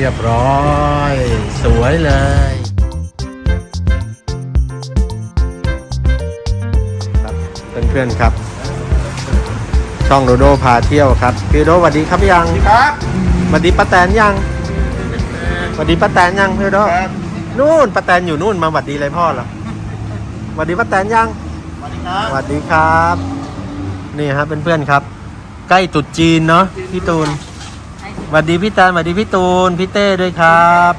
รียบร้อย สวยเลย ครับเพื่อนๆครับ ช่องโดโดพาเที่ยวครับพี่โดสวัสดีครับยังครับสวัสดีป้าแตนยังสวัสดีป้าแตนยังพี่โดครับนู่นป้าแตนอยู่นู่นมาสวัสดีเลยพ่อเหรอสวัสดีป้าแตนยังสวัสดีครับสวัสดีครับ นี่ครับเพื่อนๆครับ ใกล้ตรุดจีนเนาะพี่ตูน สวัสดีพี่แตนสวัสดีพี่ตูน พี่เต้ด้วยครับ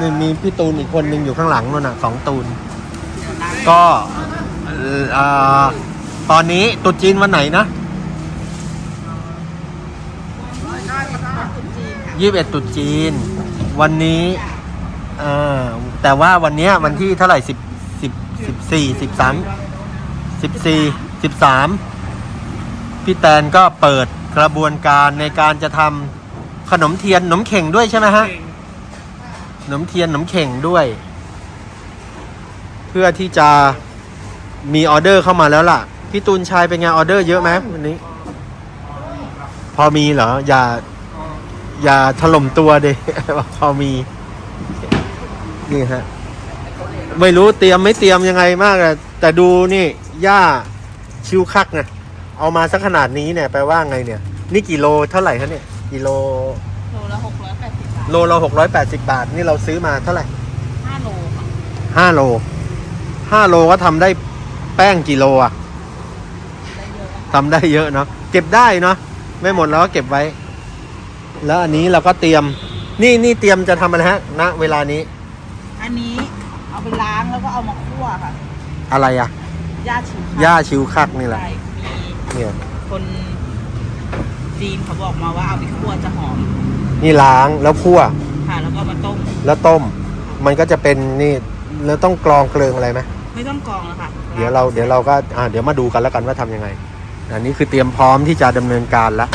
นี่มีพี่ตูนอีกคนหนึ่งอยู่ข้างหลังนู่นน่ะสองตูน ก็เอ่อตอนนี้ตรุดจีนวันไหนนะยี่สิบเอ็ดตรุษจีน วันนี้เอ่อแต่ว่าวันเนี้ยวันที่เท่าไหร่สิบสิบสิบสี่สิบสามสิบสี่สิบสามพี่แตนก็เปิดกระบวนการในการจะทำ ขนมเทียนขนมเข่งด้วยใช่ไหมฮะขนมเทียนขนมเข่งด้วย เพื่อที่จะมีออเดอร์เข้ามาแล้วล่ะ พี่ตูนชายเป็นไงออเดอร์เยอะไหมวันนี้ พอมีเหรอ อย่า อย่าถล่มตัวเดพอมี นี่ฮะ ไม่รู้เตรียมไม่เตรียมยังไงมากอะแต่ดูนี่ย่าชิวคักไงเอามาสักขนาดนี้เนี่ยแปลว่าไงเนี่ย นี่กิโลเท่าไหร่คะเนี่ย กิโลโลละหกร้อยแปดสิบบาทโลละหกร้อยแปดสิบาท นี่เราซื้อมาเท่าไหร่ห้าโลค่ะห้าโลห้าโลก็ทำได้แป้งกี่โลอะได้เยอะนะคะทำได้เยอะเนาะเก็บได้เนาะไม่หมดเราก็เก็บไว้ แล้วอันนี้เราก็เตรียม นี่นี่เตรียมจะทำอะไรฮะณเวลานี้อันนี้เอาไปล้างแล้วก็เอามาคั่วค่ะอะไรอะย่าชิมย่าชิวคักนี่แหละใช่มีเนี่ยคน จีนเขาบอกมาว่าเอาไปคั่วจะหอมนี่ล้างแล้วคั่วค่ะ แล้วก็มาต้มแล้วต้ม มันก็จะเป็นนี่แล้วต้องกรองเกลืองอะไรไหมไม่ต้องกรองแล้วค่ะเดี๋ยวเราเดี๋ยวเราก็อ่าเดี๋ยวมาดูกันแล้วกันว่าทำยังไง อันนี้คือเตรียมพร้อมที่จะดำเนินการแล้ว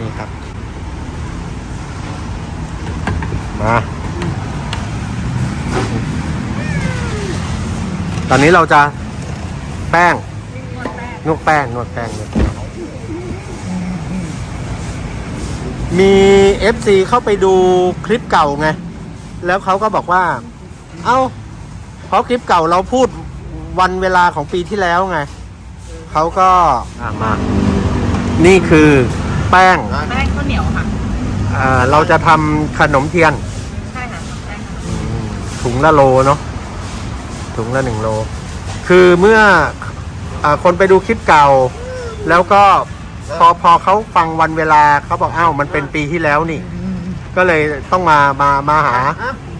นี่ครับ มาตอนนี้เราจะแป้งนวดแป้งนวดแป้งนวดแป้ง มี FC เข้าไปดูคลิปเก่าไง แล้วเขาก็บอกว่า เอ้า เพราะคลิปเก่าเราพูดวันเวลาของปีที่แล้วไง เขาก็อะมา นี่คือแป้งแป้งข้าวเหนียวค่ะ อ่าเราจะทำขนมเทียน ใช่ค่ะแป้งอืมถุงละโลเนาะ ถุงละหนึ่งโล คือเมื่ออาคนไปดูคลิปเก่า แล้วก็ พอพอเขาฟังวันเวลาเขาบอกอ้าวมันเป็นปีที่แล้วนี่ ก็เลยต้องมามามาหา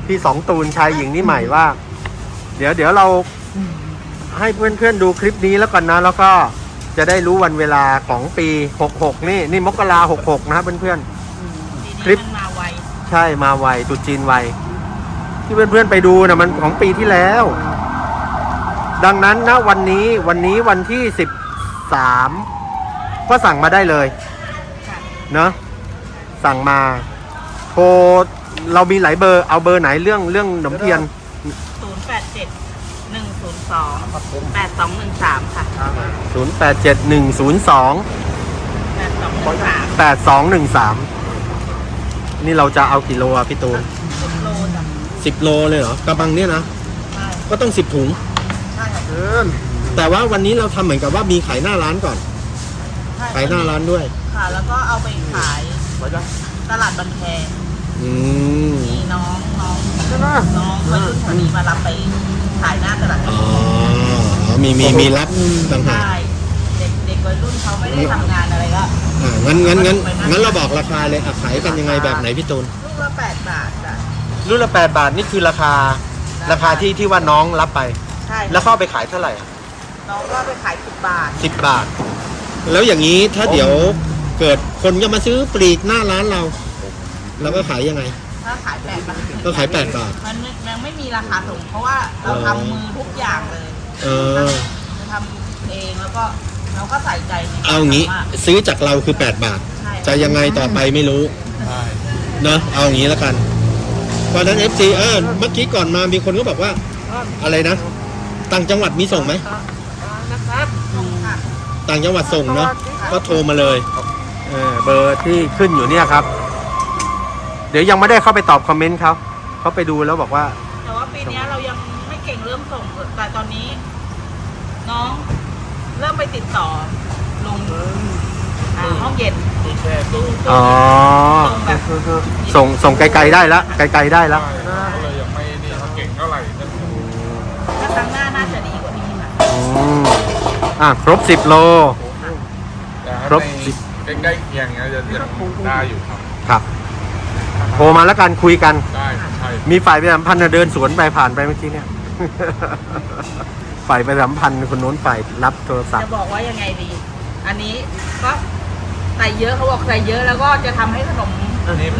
พี่สองตูนชายหญิงนี่ใหม่ว่า เดี๋ยวเดี๋ยวเราให้เพื่อนๆดูคลิปนี้แล้วกันนะ แล้วก็จะได้รู้วันเวลาของปี66นี่นี่มกรา66นะเพื่อนๆคลิทีปนี้มันมาไวใช่มาไวตรุษจีนไวที่เพื่อนๆไปดูนะมันของปีที่แล้ว ดังนั้นนะวันนี้วันนี้วันที่สิบสาม ก็สั่งมาได้เลยค่ะเนอะสั่งมาโทรเรามีหลายเบอร์เอาเบอร์ไหนเรื่องเรื่องขนมเทียนศูนย์แปดเจ็ดหนึ่งศูนย์สองแปดสองหนึ่งสามค่ะ0 8 7 1 0 2 แปดสองหนึ่งสาม8 2 1 3 นี่เราจะเอากี่โลอะพี่ตูนสิบโลจ้ะสิบโลเลยเหรอกระบังเนี่ยนะใช่ก็ต้องสิบถุง ใช่ค่ะแต่ว่าวันนี้เราทำเหมือนกับว่ามีขายหน้าร้านก่อน ใช่ขายหน้าร้านด้วย ค่ะ แล้วก็เอาไปขายตลาดบันแพงอืมมีน้องน้องน้องวัยรุ่นแถวนี้มารับไปขายหน้าตลาดอ๋อมีมีมีรับต่างหากใช่เด็กเด็กวัยรุ่นเขาไม่ได้ทำงานอะไรก็อ่างั้นงั้นงั้นงั้นเราบอกราคาเลยอะขายกันยังไงแบบไหนพี่ตูน ลูกละแปดบาทจ้ะรุ่นละแปดบาทนี่คือราคา ราคาที่ที่ว่าน้องรับไป ใช่แล้วเข้าไปขายเท่าไหร่น้องก็ไปขายสิบบาทสิบบาท แล้วอย่างนี้ถ้าเดี๋ยวเกิดคนจะมาซื้อปลีกหน้าร้านเราเราก็ขายยังไง ถ้าขายแปดบาทก็ขายแปดบาท มันไม่ยังไม่มีราคาส่งเพราะว่าเราทำมือทุกอย่างเลยเออจะทำเองแล้วก็เราก็ใส่ใจในกรเอางี้ทำะซื้อจากเราคือแปดบาท ใช่จะยังไงต่อไปไม่รู้เนอะเอาอย่างนี้แล้วกันเพราะฉะนั้น FC เออเมื่อกี้ก่อนมามีคนก็บอกว่า อะไรนะ ต่างจังหวัดมีส่งไหมส่งค่ะ ต่างจังหวัดส่งเนาะก็โทรมาเลยเออเบอร์ที่ขึ้นอยู่เนี่ยครับ เดี๋ยวยังไม่ได้เข้าไปตอบคอมเมนต์เขาเขาไปดูแล้วบอกว่า แต่ว่าปีเนี้ยเรายังไม่เก่งเรื่องส่งแต่ตอนนี้ น้องเริ่มไปติดต่อลงอ่าห้องเย็นมีแค่ตู้อ๋ตู้อส่งแบบส่งส่งไกลๆได้ละไกลๆได้ละใช่ก็เลยยังไม่ อะครบสิบโลแต่ถ้าครบในใกล้ๆเคียงเนี้ยจะยังได้อยู่ครับครับโทรมาแล้วกันคุยกัน ได้ใช่มีฝ่ายประชาสัมพันธ์น่ะเดินสวนไปผ่านไปเมื่อกี้เนี่ย ฝ่ายประชาสัมพันธ์คนโน้นฝ่ายรับโทรศัพจะท์ บอกว่ายังไงดี อันนี้ก็ใส่เยอะเขาบอกใส่เยอะแล้วก็จะทำให้ขนม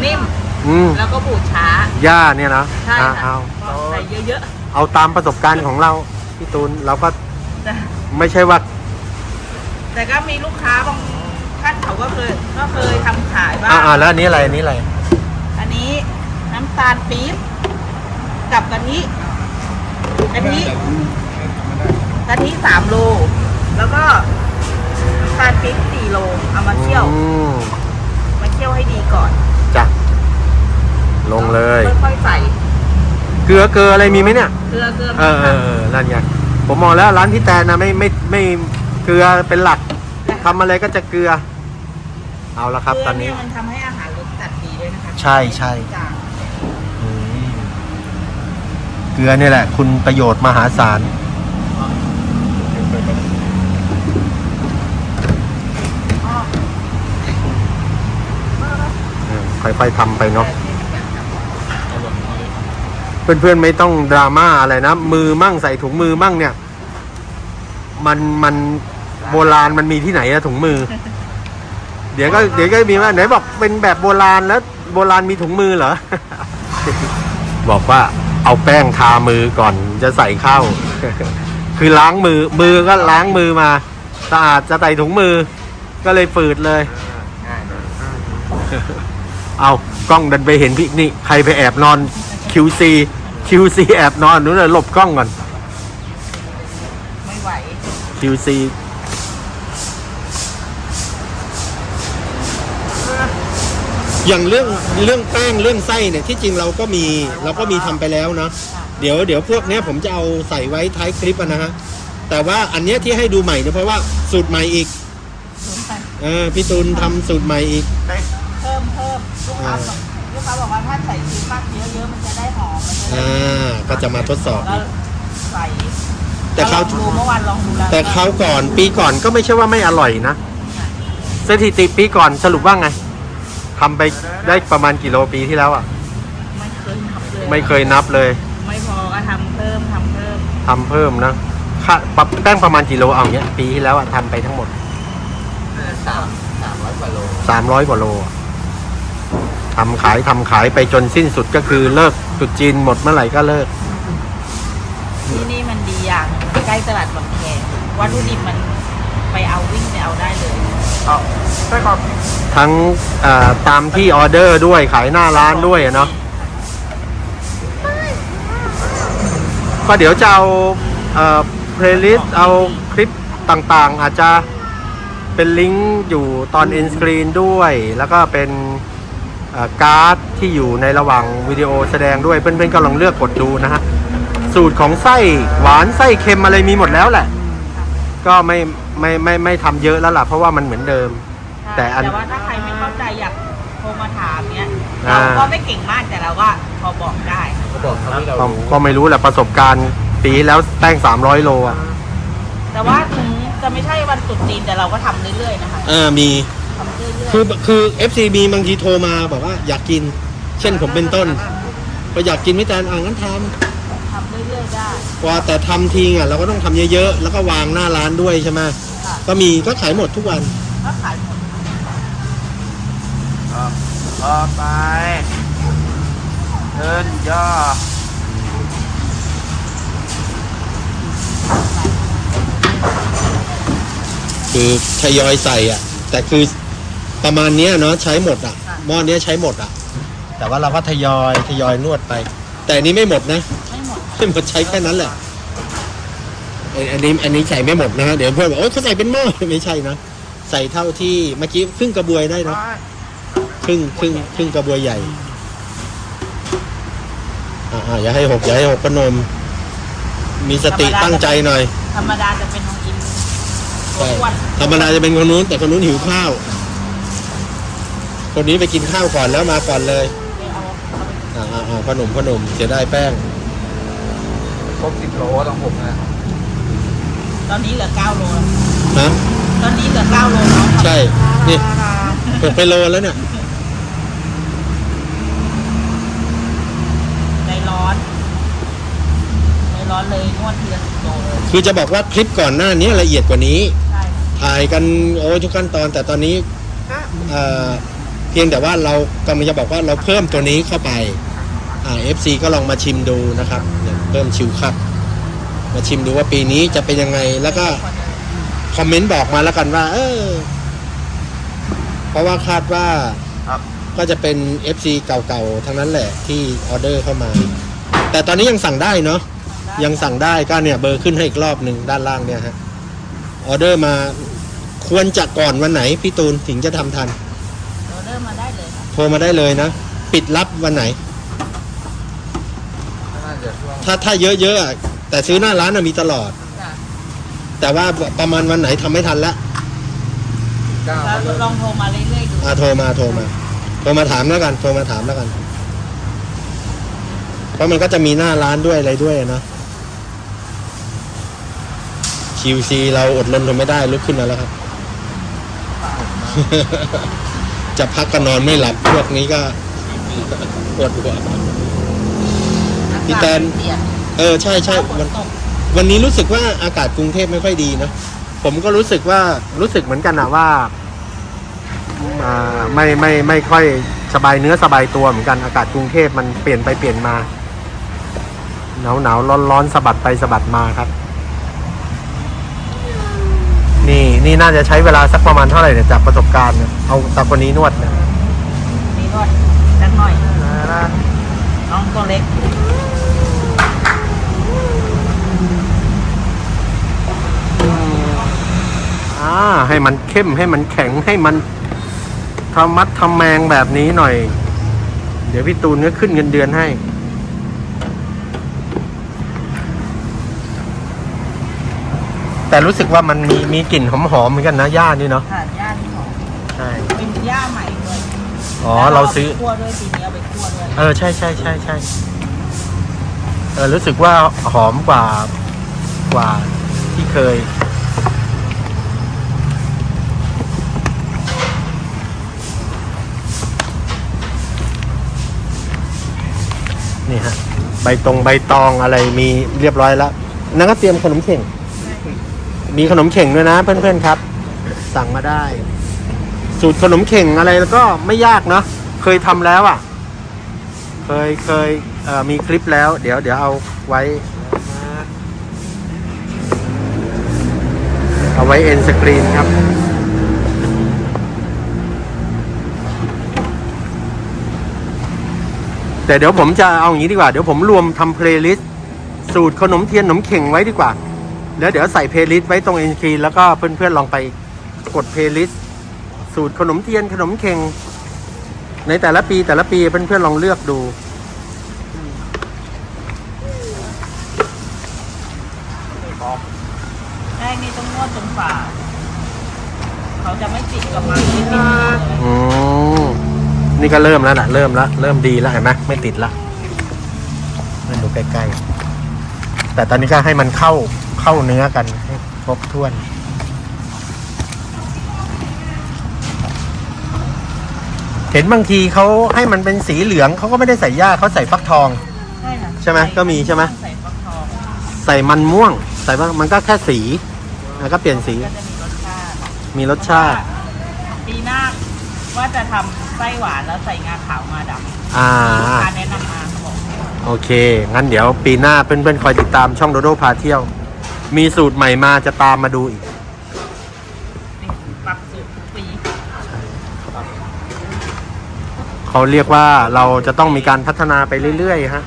นิ่มอืมแล้วก็บูดช้า ย่าเนี่ยนะใช่อะค่ะเอา ก็ใส่เยอะเอาตามประสบการณ์ของเราพี่ตูนเราก็ๆแต่ ไม่ใช่ว่า แต่ก็มีลูกค้าบางท่านเขาก็เคยก็เคยทำขายบ้าง อ่าอ่าแล้วอันนี้อะไรอันนี้อะไร อันนี้น้ำตาลปี๊บกับกะทิกะทิกะทิสามโล แล้วก็น้ำตาลปี๊บสี่โล เอามาเคี่ยว อืมมาเคี่ยวให้ดีก่อนจ้ะลงเลย ค่อยๆใส่เกลือเกลืออะไรมีไหมเนี่ย เกลือเกลือเออเออเออนั่นไง ผมมองแล้วร้านพี่แตนนะไม่ไม่ไม่เกลือเป็นหลักทำอะไรก็จะเกลือ เอาละครับเกลืตอนนี้เยมันทำให้อาหารรสจัดดีด้วยนะคะใช่ใช่จางอืมเกลือเนี่ยแหละ คุณประโยชน์มหาศาลเออค่อยๆทำไปเนาะ เอาลงมาเลย เพื่อนๆไม่ต้องดราม่าอะไรนะมือมั่งใส่ถุงมือมั่งเนี่ย มันมันโบราณมันมีที่ไหนอะถุงมือ เดี๋ยวก็เดี๋ยวก็มีว่าไหนบอกเป็นแบบโบราณแล้ว โบราณมีถุงมือเหรอ บอกว่าเอาแป้งทามือก่อนจะใส่เข้าคือล้างมือ มือก็ล้างมือมาสะอาดจะใส่ถุงมือ ก็เลยฝืดเลย เอากล้องดันไปเห็นพี่นี่ใครไปแอบนอน QC QC แอบนอนนู้นเลยหลบกล้องก่อน ไม่ไหว QC อย่างเรื่องเรื่องแป้งเรื่องไส้เนี่ยที่จริงเราก็มีเราก็มีทำไปแล้วเนาะเดี๋ยวเดี๋ยวพวกเนี้ยผมจะเอาใส่ไว้ท้ายคลิปอะนะฮะแต่ว่าอันเนี้ยที่ให้ดูใหม่เนี่ยเพราะว่าสูตรใหม่อีกเออพี่ตูนทำสูตรใหม่อีก เพิ่มเพิ่มลูกค้าอ่าบอกลูก ค้าบอกว่าถ้าใส่ชีสมากเยอะๆมันจะได้หอมมันจะได้อ่าก็จะมาทดสอบแล้วอีกใส่แต่คราวลองดูเมื่อวานลองดูแล้วแต่คราวก่อนปีก่อนก็ไม่ใช่ว่าไม่อร่อยนะสถิติปีก่อนสรุปว่าไงทำไปได้ประมาณกี่โลปีที่แล้วอะ ไม่เคยนับเลยไม่เคยนับเลยไม่พอก็ทำเพิ่มทำเพิ่มทำเพิ่มนะค่าปรับแป้งประมาณกี่โลเอาเนี้ยปีที่แล้วอะทำไปทั้งหมดสามสามร้อยกว่าโลสามร้อยกว่าโลอะ ทำขายทำขายไปจนสิ้นสุดก็คือเลิกตรุดจีนหมดเมื่อไหร่ก็เลิก ที่นี่มันดีอย่างมันใกล้ตลาดบางแควัตถุดิบมันไปเอาวิ่งไปเอาได้เลยเอาใช่ครับทั้งเอ่อตามที่ออเดอร์ด้วยขายหน้าร้านด้วยอะเนาะก็เดี๋ยวจะเอาเพลย์ลิสต์เอาคลิปต่างๆ อาจจะเป็นลิงก์อยู่ตอนเอ็นสกรีนด้วย แล้วก็เป็นเอ่อ การ์ดที่อยู่ในระหว่างวิดีโอแสดงด้วยเพื่อนๆก็ลองเลือกกดดูนะฮะสูตรของไส้หวานไส้เค็มอะไรมีหมดแล้วแหละ ก็ไม่ไม่ไม่ไม่ทำเยอะแล้วล่ะเพราะว่ามันเหมือนเดิม แต่อัน แต่ว่าถ้าใครไม่เข้าใจอยากโทรมาถามเนี้ยอ่า เราก็ไม่เก่งมากแต่เราก็พอบอกได้เขาบอกทำให้เราก็ก็ไม่รู้แหละประสบการณ์ปีที่แล้วแป้ง300 โลอะแต่ว่าถึงจะไม่ใช่วันตรุษจีนแต่เราก็ทำเรื่อยๆนะคะ เออมี ทำเรื่อยๆคือคือ FCB บางทีโทรมาบอกว่าอยากกิน เช่นผมเป็นต้นก็อยากกินไม่แตนอ่างั้นททำเรื่อยๆได้ำว่าแต่ทำทิ้งอะเราก็ต้องทำเยอะๆ แล้วก็วางหน้าร้านด้วยใช่ไหมค่ะก็มีก็ขายหมดทุกวัน ก็ขายหมดต่อไปเดินย่อคือทยอยใส่อะ แต่คือ ประมาณเนี้ยเนาะใช้หมดอะหม้อเนี้ยใช้หมดอะ แต่ว่าเราก็ทยอยทยอยนวดไป แต่อันนี้ไม่หมดนะไม่หมดไม่หมดใช้แค่นั้นแหละเอ้ยอันนี้อันนี้ใส่ไม่หมดนะฮะเดี๋ยวเพื่อนบอกโอ้ยเขาใส่เป็นหม้อไม่ใช่นะใส่เท่าที่เมื่อกี้ครึ่งกระบวยได้นะครึ่งครึ่งครึ่งกระบวยใหญ่อ่าอย่าให้หกอย่าให้หกพนม มีสติตั้งใจหน่อย ธรรมดาจะเป็นน้องอินตัวใช่อ้วน ธรรมดาจะเป็นคนนู้นแต่คนนู้นหิวข้าว คนนี้ไปกินข้าวก่อนแล้วมาก่อนเลยไม่เอาเอาไปอ่าอ่าอ่าพอหนุ่มพอหนุ่มเสียดายแป้ง ครบสิบโลต้องผมนะตอนนี้เหลือเก้าโล นะ ตอนนี้เหลือเก้าโลแล้วครับใช่ นี่เปิดไปโลแล้วเนี่ย ใจร้อนใจร้อนเลยนวดทีละสิบโลเลยคือจะบอกว่าคลิปก่อนหน้านี้ละเอียดกว่านี้ ใช่ ถ่ายกันโอ้ยทุกขั้นตอนแต่ตอนนี้เอ่อเพียงแต่ว่าเรากำลังจะบอกว่าเราเพิ่มตัวนี้เข้าไปอ่า FC ก็ลองมาชิมดูนะครับเนี่ยเพิ่มชิวคับ มาชิมดูว่าปีนี้จะเป็นยังไงแล้วก็คอมเมนต์บอกมาแล้วกันว่า เออ เพราะว่าคาดว่าครับก็จะเป็น FC เก่าๆทั้งนั้นแหละที่ออเดอร์เข้ามา แต่ตอนนี้ยังสั่งได้เนาะยังสั่งได้ก็เนี่ยเบอร์ขึ้นให้อีกรอบหนึ่งด้านล่างเนี่ยฮะออเดอร์มาควรจะก่อนวันไหนพี่ตูนถึงจะทำทัน โทรมาได้เลยนะ ปิดรับวันไหน น่าจะช่วงถ้าถ้าเยอะๆอะแต่ซื้อหน้าร้านน่ะมีตลอด จ้ะแต่ว่าประมาณวันไหนทำไม่ทันละเก้าแล้วลองโทรมาเรื่อยๆดูอ่าโทรมาโทรมา โทรมาถามแล้วกัน โทรมาถามแล้วกันเพราะมันก็จะมีหน้าร้านด้วยอะไรด้วยอะเนาะ QC เราอดรนทนไม่ได้ลุกขึ้นมาแล้วครับ จะพักก็นอนไม่หลับ พวกนี้ก็ปวดหัวพี่แตนเปียกเออใช่ใช่ฝวันนตกวันนี้รู้สึกว่าอากาศกรุงเทพไม่ค่อยดีนะผมก็รู้สึกว่ารู้สึกเหมือนกันอะว่าอ่าไม่ไม่ไม่ค่อยสบายเนื้อสบายตัวเหมือนกันอากาศกรุงเทพมันเปลี่ยนไปเปลี่ยนมาหนาวหนาวร้อนร้อนสะบัดไปสะบัดมาครับ นี่นี่น่าจะใช้เวลาสักประมาณเท่าไหร่เนี่ยจากประสบการณ์เนี่ยเอาตาคนนี้นวดเนี่ย นี่นวดสักหน่อย น้องตัวเล็กอ่าให้มันเข้มให้มันแข็งให้มันทำมัดทำแมงแบบนี้หน่อย เดี๋ยวพี่ตูนก็ขึ้นเงินเดือนให้แต่รู้สึกว่ามันมีมีกลิ่นหอมๆเหมือนกันนะหญ้านี่เนาะค่ะย่าที่หอมใช่เป็นย่าใหม่เลยอ๋อเราซื้อคั่วด้วยปีนี้เอาไปคั่วด้วย เออใช่ใช่ใช่ใช่เออรู้สึกว่าหอมกว่ากว่าที่เคย นี่ฮะ ใบตรงใบตองอะไรมีเรียบร้อยแล้วนั่นก็เตรียมขนมเข่ง มีขนมเข่งด้วยนะเพื่อนๆครับ สั่งมาได้ สูตรขนมเข่งอะไรแล้วก็ไม่ยากเนาะเคยทำแล้วอะ เคยเคยเมีคลิปแล้ว เดี๋ยวเดี๋ยวเอาไว้ เอาไว้เอ็นสกรีนครับแต่เดี๋ยวผมจะเอาอย่างนี้ดีกว่า เดี๋ยวผมรวมทำเพลย์ลิสต์สูตรขนมเทียนขนมเข่งไว้ดีกว่า แล้วเดี๋ยวใส่เพลย์ลิสต์ไว้ตรงเอ็นสกรีนแล้วก็เพื่อนๆลองไปกดเพลย์ลิสต์สูตรขนมเทียนขนมเข่ง ในแต่ละปีแต่ละปีเพื่อนๆลองเลือกดูใช่นี่ต้องนวดจนฝ่า เขาจะไม่ติดกับมันไม่ติดเลยอืมนี่ก็เริ่มแล้วนะเริ่มแล้วเริ่มดีแล้วเห็นไหมไม่ติดละมาดูใกล้ๆแต่ตอนนี้ก็ให้มันเข้าเข้าเนื้อกันให้ครบถ้วน เห็นบางทีเขาให้มันเป็นสีเหลืองเขาก็ไม่ได้ใส่หญ้าเขาใส่ฟักทอง ใช่ค่ะใช่ไหมก็มีใช่ไหม ใส่ฟักทองใส่มันม่วง ใส่ว่ามันก็แค่สีแล้วก็เปลี่ยนสีก็จะมีรสชาติมีรสชาติ ปีหน้าว่าจะทำไส้หวานแล้วใส่งาขาวงาดำอ่า ลูกค้าแนะนำมาเขาบอกโอเค งั้นเดี๋ยวปีหน้าเพื่อนๆคอยติดตามช่องโดโดพาเที่ยว มีสูตรใหม่มาจะตามมาดูอีก นี่ปรับสูตรทุกปี เขาเรียกว่าเราจะต้องมีการพัฒนาไปเรื่อยๆฮะ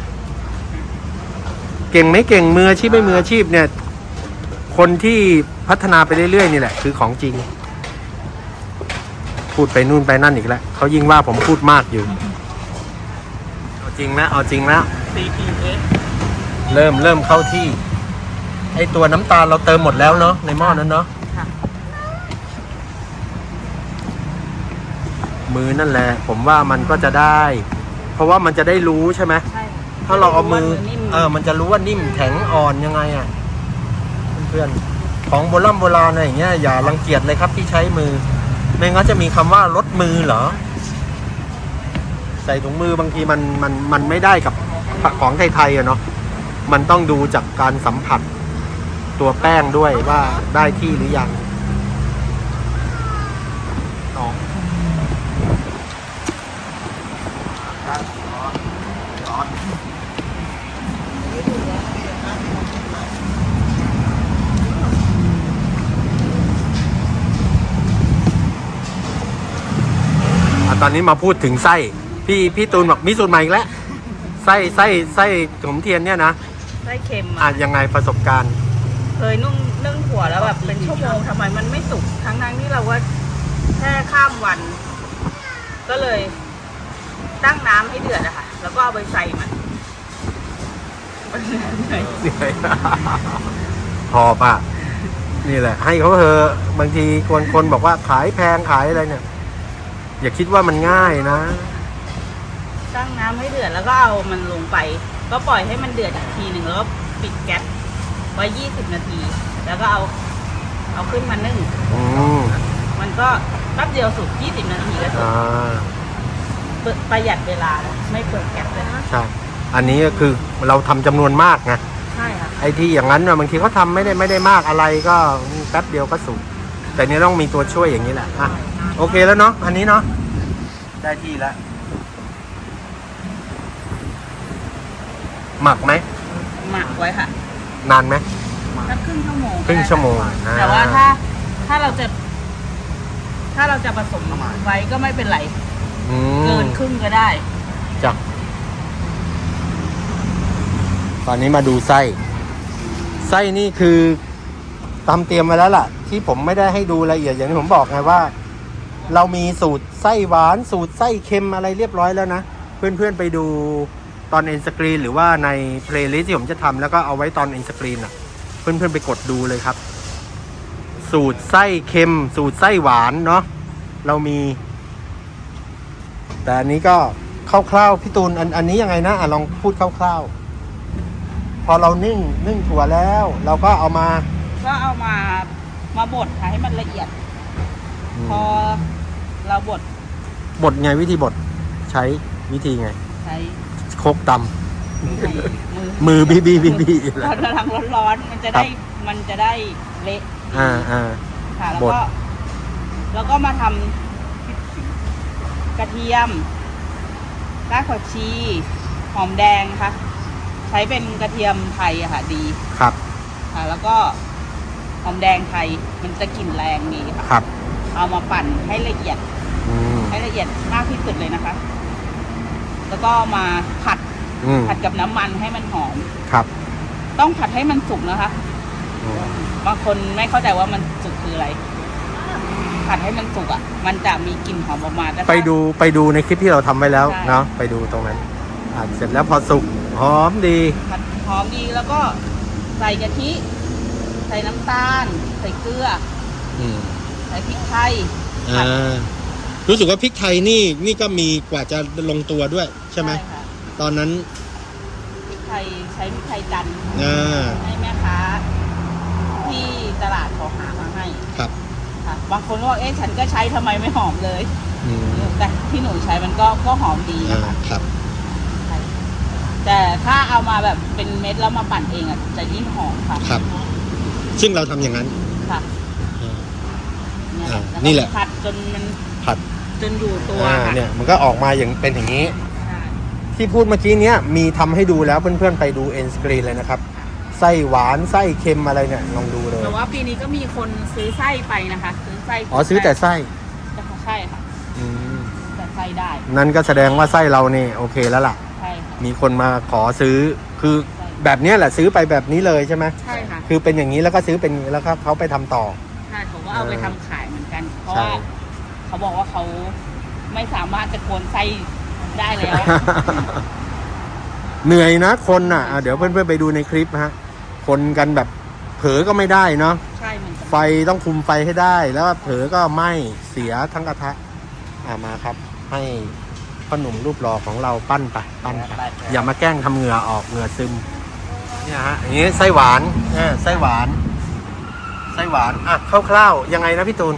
เก่งไม่เก่งมืออาชีพไม่มืออาชีพเนี่ย คนที่พัฒนาไปเรื่อยๆนี่แหละ คือของจริง พูดไปนู่นไปนั่นอีกแล้วเขายิ่งว่าผมพูดมากอยู่ เอาจริงแล้วเอาจริงแล้ว CPX เริ่มเริ่มเข้าที่ ไอตัวน้ำตาลเราเติมหมดแล้วเนาะในหม้อนั้นเนาะ ค่ะ มือนั่นแหละ ผมว่ามันก็จะได้ เพราะว่ามันจะได้รู้ใช่ไหมใช่ค่ะถ้าเราเอามือนิ่ม เออ มันจะรู้ว่านิ่มแข็งอ่อนยังไงอะ เพื่อนๆของโบราณโบราณอะไรอย่างเงี้ยอย่ารังเกียจเลยครับที่ใช้มือ ไม่งั้นจะมีคำว่าลดมือเหรอ ใส่ถุงมือบางทีมันมันมันไม่ได้กับของไทยๆอะเนาะ มันต้องดูจากการสัมผัสตัวแป้งด้วยว่าได้ที่หรือยัง ตอนนี้มาพูดถึงไส้ พี่พี่ตูนบอกมีสูตรใหม่อีกแล้วไส้ไส้ไส้ขนมเทียนเนี่ยนะไส้เค็มอะอะยังไงประสบการณ์ เคยนุ่งนึ่งถั่วแล้วแบบเป็นชั่วโมงทำไมมันไม่สุกทั้งนั้นที่เราว่าแค่ข้ามวัน ก็เลย ตั้งน้ำให้เดือดอะค่ะ แล้วก็เอาไปใส่มันมันเหนื่อยเหนื่อย หอบอะ นี่แหละ ให้เขาเถอะบางทีคนคนบอกว่าขายแพงขายอะไรเนี่ย อย่าคิดว่ามันง่ายนะ ตั้งน้ำให้เดือดแล้วก็เอามันลงไป ก็ปล่อยให้มันเดือดอีกทีหนึ่งแล้วก็ปิดแก๊สไว้ยี่สิบนาที แล้วก็เอา เอาขึ้นมานึ่งอืมมันก็แป๊บเดียวสุกยี่สิบนาทีก็สุกอ่าประหยัดเวลาไม่เปิดแก๊สเลยใช่ อันนี้ก็คือเราทำจำนวนมากไงใช่ค่ะไอ้ที่อย่างนั้นน่ะบางทีเขาทำไม่ได้ไม่ได้มากอะไรก็แป๊บเดียวก็สุกแต่เนี้ต้องมีตัวช่วยอย่างนี้แหละอะ โอเคแล้วเนาะอันนี้เนาะได้ที่แล้วหมักไหมหมักไว้ค่ะนานไหมสักครึ่งชั่วโมงครึ่งชั่วโมงอ่าแต่ว่าถ้าถ้าเราจะ ถ้าเราจะผสมไว้ก็ไม่เป็นไรอืเกิมนครึ่งก็ได้จ้ะตอนนี้มาดูไส้ไส้นี่คือตำเตรียมมาแล้วล่ะ ที่ผมไม่ได้ให้ดูละเอียดอย่างที่ผมบอกไงว่า เรามีสูตรไส้หวานสูตรไส้เค็มอะไรเรียบร้อยแล้วนะ เพื่อนๆไปดูตอนเอ็นสกรีนหรือว่าในเพลย์ลิสต์ที่ผมจะทำแล้วก็เอาไว้ตอนเอ็นสกรีนอะ เพื่อนๆไปกดดูเลยครับ สูตรไส้เค็ม สูตรไส้หวานเนาะเรามี แต่อันนี้ก็คร่าวๆพี่ตูนอันอันนี้ยังไงนะอะลองพูดคร่าวๆ พอเรานึ่งนึ่งถั่วแล้ว เราก็เอามา ก็เอามามาบดค่ะให้มันละเอียด พอ เราบดบดไงวิธีบดใช้วิธีไง ใช้โคกตมือำมือบีบีบีบีตอนกำลังร้อนๆมันจะได้มันจะได้เละอ่าอ่าค่ะแล้วบดก็แล้วก็มาทำกระเทียมรากผักชี หอมแดงค่ะ ใช้เป็นกระเทียมไทยอะค่ะดีครับ ค่ะ แล้วก็หอมแดงไทยมันจะกลิ่นแรงดีค่ะครับ เอามาปั่นให้ละเอียดอืม ให้ละเอียดมากที่สุดเลยนะคะ แล้วก็มาผัดอืมผัดกับน้ำมันให้มันหอม ครับต้องผัดให้มันสุกนะคะ อืมบางคนไม่เข้าใจว่ามันสุกคืออะไร ผัดให้มันสุกอะ มันจะมีกลิ่นหอมออกมาแต่ถ้า ไปดูไปดูในคลิปที่เราทำไว้แล้วใช่ เนาะไปดูตรงนั้นอ่าเสร็จแล้วพอสุกหอมดี ผัดหอมดีแล้วก็ใส่กะทิ ใส่น้ำตาล ใส่เกลือ อืมใส่พริกไทยอ่า รู้สึกว่าพริกไทยนี่นี่ก็มีกว่าจะลงตัวด้วยใช่ไหมค่ะตอนนั้นพริกไทยใช้พริกไทยจันทร์อ่าให้แม่ค้าที่ตลาดเขาหามาให้ครับค่ะบางคนก็บอกเอ๊ะฉันก็ใช้ทำไมไม่หอมเลย อืมแต่ที่หนูใช้มันก็ก็หอมดีอ่านะคะครับใช่แต่ถ้าเอามาแบบเป็นเม็ดแล้วมาปั่นเองอะจะยิ่งหอมค่ะครับ ซึ่งเราทำอย่างนั้น ค่ะอ่า เนี่ยอ่าแล้วก็นี่แหละผัดจนมันผัด จนอยู่ตัวอ่าค่ะเนี่ยมันก็ออกมาอย่างเป็นอย่างนี้ ใช่ที่พูดเมื่อกี้เนี้ยมีทำให้ดูแล้วเพื่อนๆไปดูเอ็นสกรีนเลยนะครับ ไส้หวานไส้เค็มอะไรเนี่ยลองดูเลย แต่ว่าปีนี้ก็มีคนซื้อไส้ไปนะคะ ซื้อไส้อ๋อซื้อแต่ไส้ใช่ค่ะ อืมแต่ไส้ได้นั่นก็แสดงว่าไส้เรานี่โอเคแล้วล่ะ ใช่ค่ะมีคนมาขอซื้อคือแบบเนี้ยแหละซื้อไปแบบนี้เลยใช่ไหมใช่ค่ะคือเป็นอย่างนี้แล้วก็ซื้อเป็นแล้วก็เขาไปทำต่อ ใช่เขาก็เอาไปทำขายเหมือนกัน เพราะใช่ ว่า เขาบอกว่าเขาไม่สามารถจะโกนไส้ได้แล้ว เหนื่อยนะคนน่ะอะเดี๋ยวเพื่อนๆไปดูในคลิปนะฮะ คนกันแบบเผลอก็ไม่ได้เนาะใช่มันจะไฟต้องคุมไฟให้ได้ แล้วเผลอก็ไหม้เสียทั้งกระทะอ่ามาครับ ให้พ่อหนุ่มรูปหล่อของเราปั้นไปปั้นไปอย่ามาแกล้งทำเหงื่อออกเหงื่อซึมเนี่ยฮะอย่างนี้ไส้หวานเออไส้หวานไส้หวานอะคร่าวๆยังไงนะพี่ตูน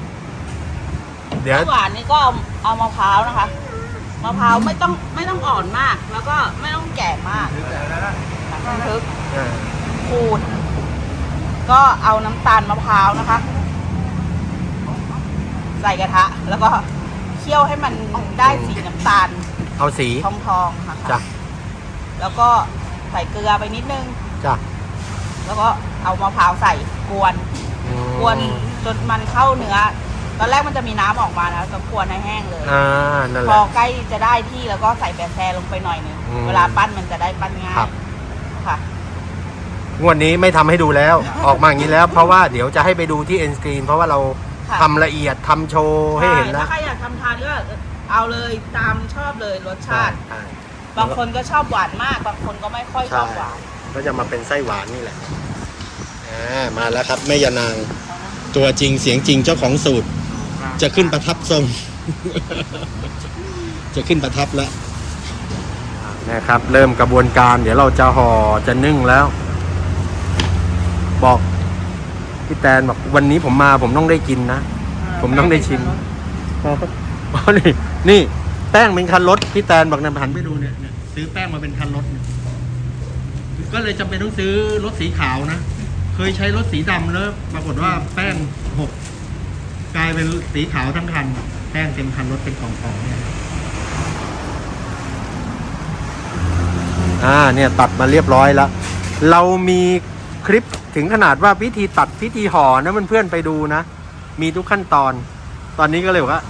เดี๋ยวไส้หวานนี่ก็เอาเอามะพร้าวนะคะมะพร้าวไม่ต้องไม่ต้องอ่อนมาก แล้วก็ไม่ต้องแก่มากบันทึกอ่าขูด ก็เอาน้ำตาลมะพร้าวนะคะ ใส่กระทะ แล้วก็เคี่ยวให้มันได้สีน้ำตาลเอาสี ทองทองๆค่ะจ้ะ แล้วก็ใส่เกลือไปนิดนึง จ้ะแล้วก็เอามะพร้าวใส่กวน อืมกวนจนมันเข้าเนื้อ ตอนแรกมันจะมีน้ำออกมานะก็กวนให้แห้งเลย อ่านั่นแหพอละ ใกล้จะได้ที่แล้วก็ใส่แปะแซลงไปหน่อยหนึงอืมเวลาปั้นมันจะได้ปั้นง่ายครับ ค่ะ งวดนี้ไม่ทำให้ดูแล้ว ออกมาอย่างนี้แล้ว เพราะว่าเดี๋ยวจะให้ไปดูที่เอ็นสกรีนเพราะว่าเราค่ะ ทำละเอียดทำโชว์ให้เห็นใช่นะถ้าใครอยากทำทานก็เอาเลยตามชอบเลยรสชาติ ใช่ บางคนก็ชอบหวานมาก บางคนก็ไม่ค่อยชอบหวานก็จะมาเป็นไส้หวานนี่แหละอ่ามาแล้วครับแม่ยานางตัวจริงเสียงจริงเจ้าของสูตร จะขึ้นประทับทรง จะขึ้นประทับแล้วนะครับ เริ่มกระบวนการ เดี๋ยวเราจะห่อจะนึ่งแล้ว บอกพี่แตนบอกวันนี้ผมมาผมต้องได้กินนะ ผมต้องได้ชิมอ๋อนี่นี่แป้งเป็นคันรถพี่แตนบอกเนี่ยหันไปดูเนี่ยเนี่ยซื้อแป้งมาเป็นคันรถเนี่ยก็เลยจำเป็นต้องซื้อรถสีขาวนะ เคยใช้รถสีดำแล้วปรากฏว่าแป้งหก กลายเป็นสีขาวทั้งคันแป้งเต็มคันรถเป็นของของเนี่ย อ่าเนี่ยตัดมาเรียบร้อยแล้ว เรามีคลิปถึงขนาดว่าพิธีตัดพิธีห่อนะเพื่อนๆไปดูนะ มีทุกขั้นตอน ตอนนี้ก็เลยบอกว่า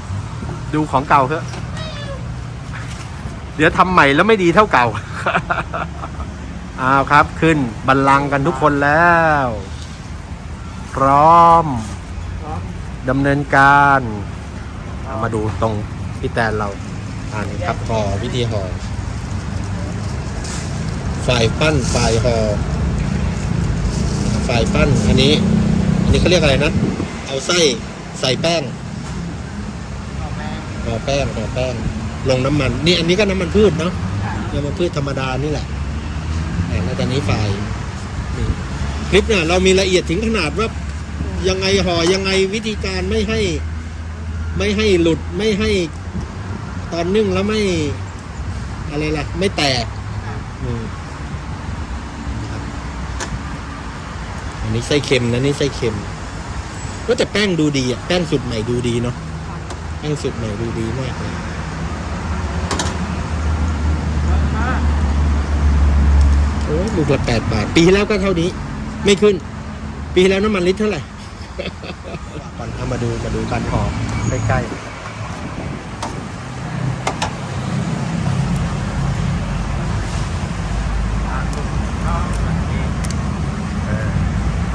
ดูของเก่าเถอะ เดี๋ยวทำใหม่แล้วไม่ดีเท่าเก่า อ้าวครับ ขึ้นบัลลังกันทุกคนแล้ว พร้อม ดำเนินการเอามาดูตรงพี่แตนเราอ่านี่ครับห่อวิธีห่อฝ่ายปั้นฝ่ายห่อฝ่ายปั้นอันนี้ อันนี้เขาเรียกอะไรนะ เอาไส้ใส่แป้งห่อแป้งห่อแป้ง ลงน้ำมัน นี่อันนี้ก็น้ำมันพืชเนาะน้ำมันพืชธรรมดานี่แหละแต่แล้วตอนนี้ไฟนี่คลิปเนี่ยเรามีละเอียดถึงขนาดว่า ยังไงห่อยังไงวิธีการไม่ให้ ไม่ให้หลุดไม่ให้ตอนนึ่งแล้วไม่อะไรล่ะ ไม่แตกอืมครับอันนี้ไส้เค็มนะนี่ไส้เค็มก็แต่แป้งดูดีอะแป้งสุดใหม่ดูดีเนาะแป้งสุดใหม่ดูดีมากเลยโอ้ยลูกละแปดบาท ปีที่แล้วก็เท่านี้ ไม่ขึ้น ปีที่แล้วน้ำมันลิตรเท่าไหร่ ก่อนเอามาดูมาดูการห่อใกล้ๆ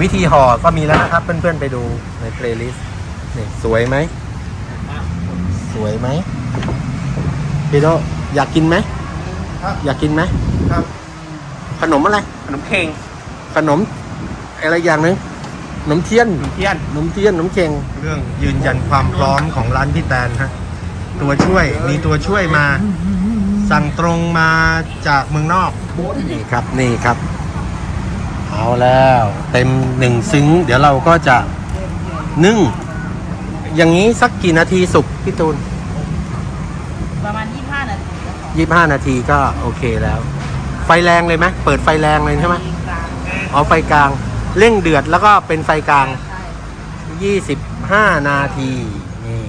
วิธีห่อก็มีแล้วนะครับ เพื่อนๆไปดูในเพลย์ลิสต์นี่สวยไหม สวยไหมพี่โดอยากกินไหมครับอยากกินไหมครับขนมอะไร ขนมเค้งขนม อะไรอย่างหนึ่งข นมเทียนขนมเทียนขนมเทียนขนมเข่งเรื่องยืนยันความพร้อมของร้านพี่แตนฮะตัวช่วยมีตัวช่วยมา สั่งตรงมาจากเมืองนอกนี่ครับนี่ครับ เอาแล้ว เต็มหนึ่งซึ้ง เดี๋ยวเราก็จะนึ่ง อย่างนี้สักกี่นาทีสุกพี่ตูนประมาณ 25 นาทีแล้วค่ะยี่ห้านาทีก็โอเคแล้ว ไฟแรงเลยไหมเปิดไฟแรงเลยใช่ไหม กลาง อ๋อไฟกลาง เร่งเดือดแล้วก็เป็นไฟกลาง ใช่ยี่สิบห้านาที นี่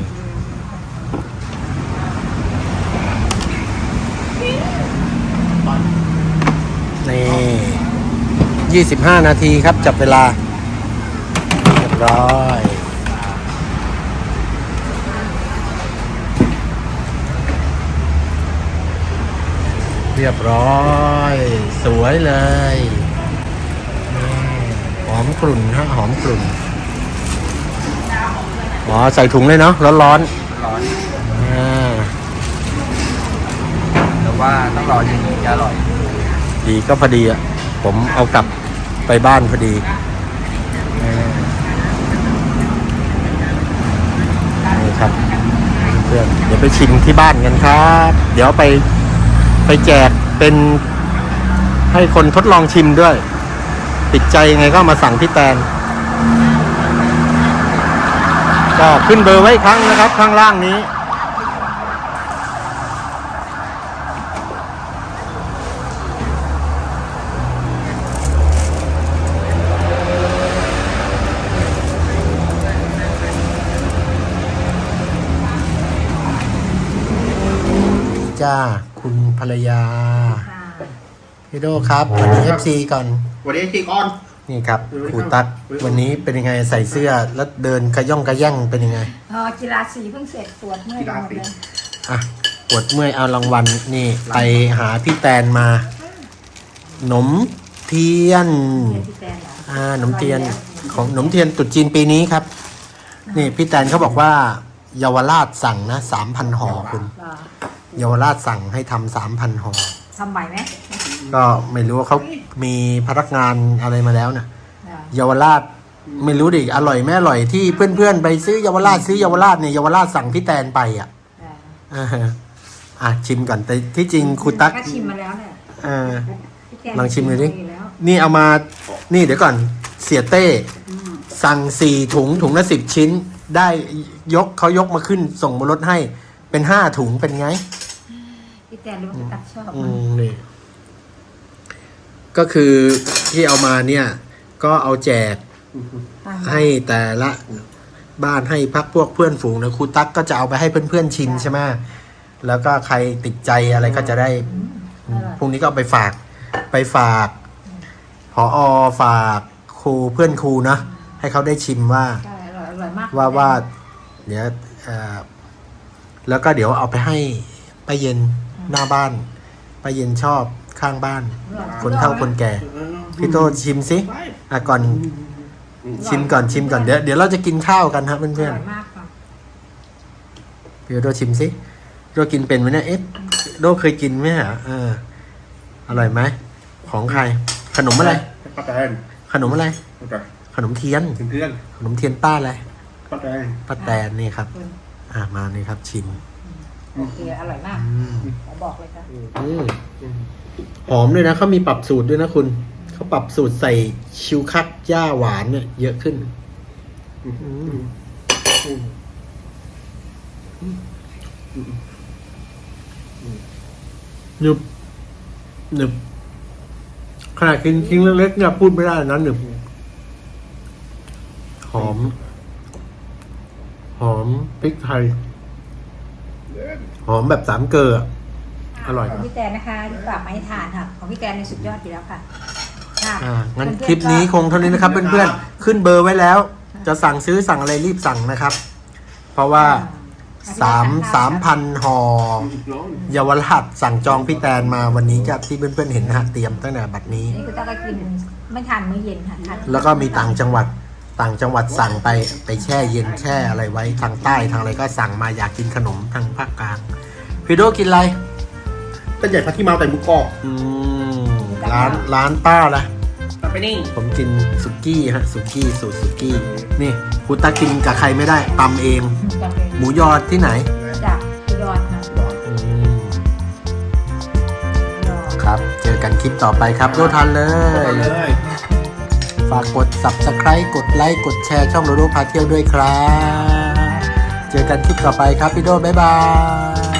นี่ยี่สิบห้านาทีครับจับเวลา เรียบร้อย เรียบร้อย สวยเลยนี่ห อมกลุ่นฮะหอมกลุ่นอ๋อใส่ถุงเลยเนาะร้อนร้อนร้อนๆอ่าแต่ว่าต้องรอเย็นๆจะอร่อย ดีก็พอดีอะ ผมเอากลับไปบ้านพอดีเออนี่ครับเพื่อนเดี๋ยวไปชิมที่บ้านกันครับ เดี๋ยวไปไปแจกเป็นให้คนทดลองชิมด้วย ติดใจยังไงก็มาสั่งที่แตน ก็ขึ้นเบอร์ไว้ครั้งนะครับ ข้างล่างนี้ จ้า คุณภรรยา พี่โดครับวันนี้เอฟซีก่อน วันนี้ทีก่อน นี่ครับครูตั๊กวันนี้เป็นยังไงใส่เสื้อแล้วเดินกระย่องกระแย่งเป็นยังไงเออกีฬาสีเพิ่งเสร็จปวดเมื่อยไปหมดเลยอะปวดเมื่อยเอารางวัลนี่ไปหาพี่แตนมาหนมเทียนเรียนพี่แตนเหรออ่าหนมเทียนของหนมเทียนตรุษจีนปีนี้ครับ นี่พี่แตนเขาบอกว่าเยาวราชสั่งนะสามพันห่อคุณ เหรอเยาวราชสั่งให้ทำสามพันห่อทำไหวไหม ก็ไม่รู้ว่าเขามีพนักงานอะไรมาแล้วนะเหรอเยาวราชไม่รู้ดิอร่อยไม่อร่อยที่เพื่อนๆไปซื้อเยาวราชซื้อเยาวราชเนี่ยเยาวราชสั่งพี่แตนไปอะเหรออ่าฮะอะชิมก่อนแต่ที่จริงครูตั๊กก็ชิมมาแล้วเนี่ยเออพี่แตนลองชิมดูดิแล้วนี่เอามานี่เดี๋ยวก่อนเสียเต้ สั่งสี่ถุงถุงละสิบชิ้น ได้ยกเขายกมาขึ้นส่งบนรถให้ เป็นห้าถุงเป็นไงพี่แตนรู้ว่าพี่ตั๊กชอบอืมนี่ ก็คือที่เอามาเนี่ย ก็เอาแจกตามให้แต่ละบ้านให้พักพวกเพื่อนฝูงนะครูตั๊กก็จะเอาไปให้เพื่อนๆชิมใช่ไหมแล้วก็ใครติดใจอะไรก็จะได้พรุ่งนี้ก็เอาไปฝากไปฝากพออฝากครูเพื่อนครูนะให้เขาได้ชิมว่าใช่อร่อยอร่อยมากว่าว่าเดี๋ยวเอ่อแล้วก็เดี๋ยวเอาไปให้ป้าเย็นหน้าบ้านป้าเย็นชอบ ข้างบ้าน คนเฒ่าคนแก่ พี่โตชิมสิอะก่อน ชิมก่อนชิมก่อนเดี๋ยวเดี๋ยวเราจะกินข้าวกันครับอเพื่อนร่อยมากค่ะๆพี่โดชิมสิโดกินเป็นไหมเนี่ยเอ๊ะโดเคยกินไหมฮะเอออร่อยไหมของใคร ขนมอะไร ป้าแตนขนมอะไร ป้าแตนขนมเทียน เพื่อนขนมเทียนป้าอะไรป้าแตนป้าแตนนี่ครับ คุณอะมานี่ครับชิมโอเคอร่อยมากอืมขอบอกเลยค่ะ อืม หอมด้วยนะเขามีปรับสูตรด้วยนะคุณ เขาปรับสูตรใส่ชิวคักย่าหวานเนี่ยเยอะขึ้นหนึบหนึบขนาดกินชิ้นเล็กๆเนี่ยพูดไม่ได้นะหนึบหอม หอมพริกไทย หอมแบบสามเกลือ อะอร่อยของพี่แตนนะคะที่ฝากมาให้ทานค่ะ ของพี่แตนในสุดยอดอยู่แล้วค่ะค่ะอ่างั้นเพื่อๆคลิปนี้คงเท่านี้นะครับเพื่อนๆขึ้นเบอร์ไว้แล้ว จะสั่งซื้อสั่งอะไรรีบสั่งนะครับ เพราะว่า สามสามพันห่อน้องเยาวราชสั่งจองพี่แตนมาวันนี้กับที่เพื่อนๆเห็นนะฮะเตรียมตั้งแต่บัดนี้ นี่คือต้องไปกินไม่ทานมื้อเย็นค่ะทานแล้วก็มีต่างจังหวัดต่างจังหวัดสั่งไปไปแช่เย็นแช่อะไรไว้ทางใต้ทางอะไรก็สั่งมาอยากกินขนมทางภาคกลางพี่โดกินอะไร เป็นใหญ่พัทที่เมาแต่บุกกอกอืมร้านร้านป้าละตัดไปนี่ ผมกินสุกี้ฮะสุกี้สูตรสุกี้นี่กูตากินกับใครไม่ได้ตำเองกันเลยหมูยอที่ไหนจากอุดรค่ะอืมอุดร ครับ เจอกันคลิปต่อไปครับโดทันเลยเลย ฝากกด subscribe กดไลค์กดแชร์ช่องโดโดพาเที่ยวด้วยครับ เจอกันคลิปต่อไปครับพี่โดบ๊ายบาย